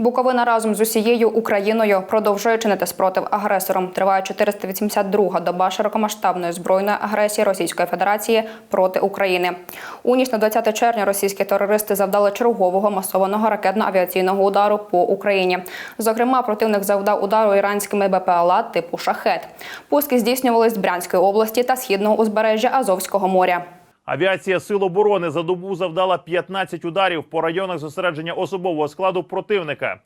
Буковина разом з усією Україною продовжує чинити спротив агресорам. Триває 482-га доба широкомасштабної збройної агресії Російської Федерації проти України. У ніч на 20 червня російські терористи завдали чергового масованого ракетно-авіаційного удару по Україні. Зокрема, противник завдав удару іранськими БПЛА типу шахет. Пуски здійснювались з Брянської області та східного узбережжя Азовського моря. Авіація Сил оборони за добу завдала 15 ударів по районах зосередження особового складу противника.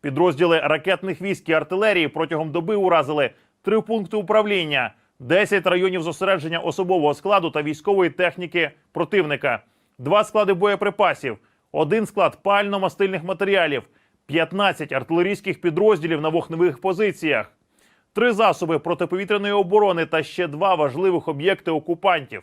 Підрозділи ракетних військ і артилерії протягом доби уразили три пункти управління, 10 районів зосередження особового складу та військової техніки противника, два склади боєприпасів, один склад пально-мастильних матеріалів, 15 артилерійських підрозділів на вогневих позиціях, три засоби протиповітряної оборони та ще два важливих об'єкти окупантів.